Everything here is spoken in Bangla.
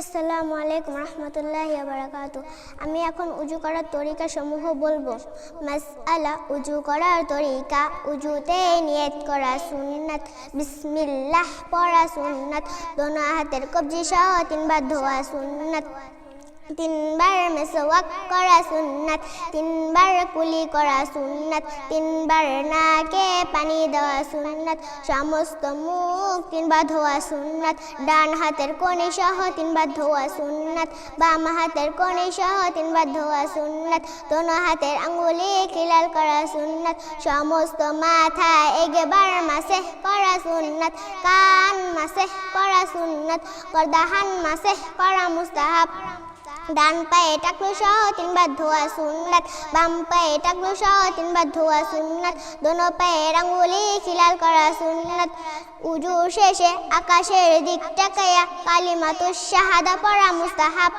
আসসালামু আলাইকুম রহমতুল্লাহ বারাকাত আমি এখন উজু করার তরিকা সমূহ বলব। মাসআলা, উজু করার তরিকা। উজুতে নিয়ত করা সুন্নাত। বিসমিল্লাহ পড়া সুন্নাত। দোনো হাতের কবজি সহ তিনবার ধোয়া সুন্নাত। তিনবার মেসওয়াক করা সুন্নাত, তিনবার কুলি করা সুন্নাত, তিনবার নাকে পানি দেওয়া সুন্নাত, সমস্ত মুখ তিনবার ধোয়া সুন্নাত, ডান হাতের কোণে সহ তিনবার ধোয়া সুন্নাত, বাম হাতের কোণে সহ তিনবার ধোয়া সুন্নাত, দোনো হাতের আঙ্গুলি খিলাল করা সুন্নাত, সমস্ত মাথা এগেবার মাসে করা সুন্নাত, কান মাসে করা সুন্নাত গর্দাহান মাসে করা মুস্তাহাব। ডান পায়ে টাকলু সহ, তিনবার ধোয়া সুন্নাত। বাম পায়ে টাকলু সহ, তিনবার ধোয়া সুন্নাত। দোনো পায়ে রাঙ্গুলি, খিলাল করা সুন্নাত। উজু শেষে আকাশের দিক তাকাইয়া কালিমাতুস শাহাদা পড়া মুস্তাহাব।